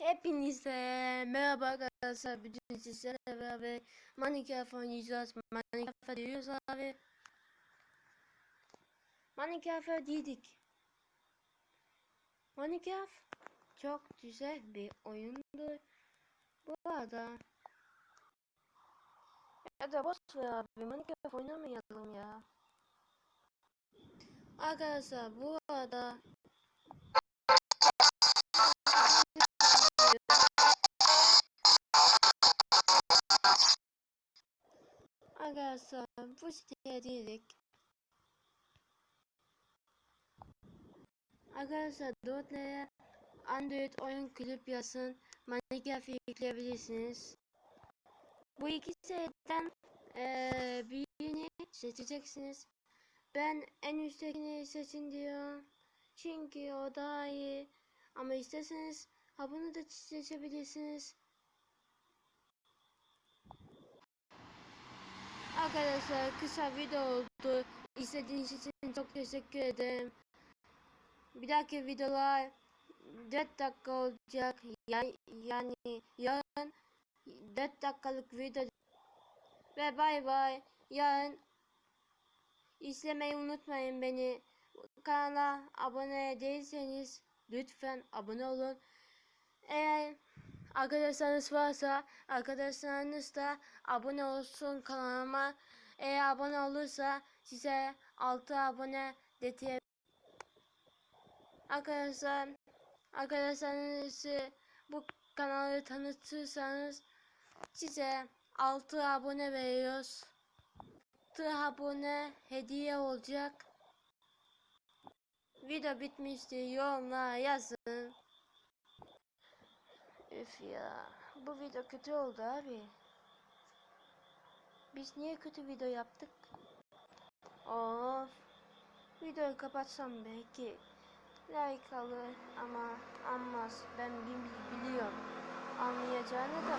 Hepinize merhaba arkadaşlar. Bütün sizlerle beraber Minecraft oynayacağız. Minecraft diyoruz abi. Minecraft dedik. Minecraft çok güzel bir oyundur. Bu arada ya da boş ver abi. Minecraft oynamayalım ya. Arkadaşlar bu arada Arkadaşlar bu siteye girdik. Arkadaşlar Dot'lere Android oyun kulüp yazın. Minecraft yükleyebilirsiniz. Bu iki siteden eee birini seçeceksiniz. Ben en üsttekini seçin diyorum. Çünkü o daha iyi. Ama isterseniz ha bunu da seçebilirsiniz. Arkadaşlar kısa video oldu. İzlediğiniz için çok teşekkür ederim. Bir dahaki videolar 4 dakika olacak. Yani, yani yarın 4 dakikalık video ve bay bay. Yarın izlemeyi unutmayın beni. Kanala abone değilseniz lütfen abone olun. Eğer arkadaşlarınız varsa arkadaşlarınız da abone olsun kanalıma. Eğer abone olursa size 6 abone getire Arkadaşlar arkadaşlarınızı bu kanalı tanıtırsanız size 6 abone veriyoruz. 6 abone hediye olacak. Video bitmiştir. Yorumlara yazın. Üf ya. Bu video kötü oldu abi. Biz niye kötü video yaptık? Of. Videoyu kapatsam belki like alır ama almaz. Ben bi- biliyorum. Anlayacağını da